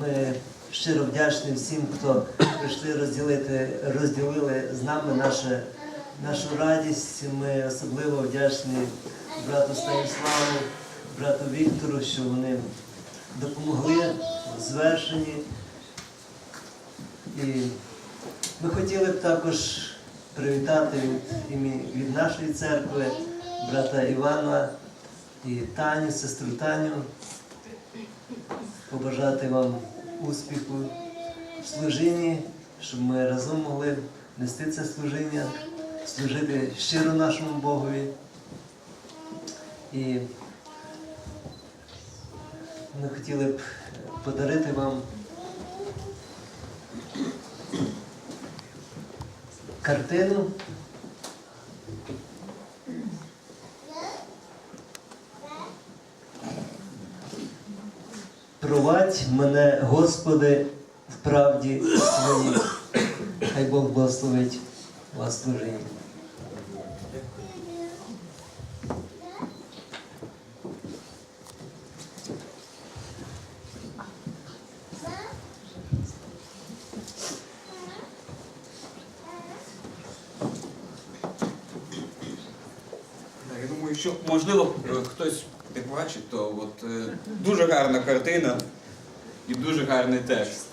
Ми щиро вдячні всім, хто прийшли розділити, розділили з нами наше, нашу радість. Ми особливо вдячні брату Станіславу, брату Віктору, що вони допомогли в звершенні. І ми хотіли б також привітати від, від нашої церкви брата Івана і Таню, сестру Таню, побажати вам успіху в служінні, щоб ми разом могли нести це служіння, служити щиро нашому Богові. І ми хотіли б подарити вам картину. Провадь мене, Господи, в правді своїй. Хай Бог благословить вас служіння. Я думаю, що можливо е, хтось не бачить, то от е, дуже гарна картина і дуже гарний текст.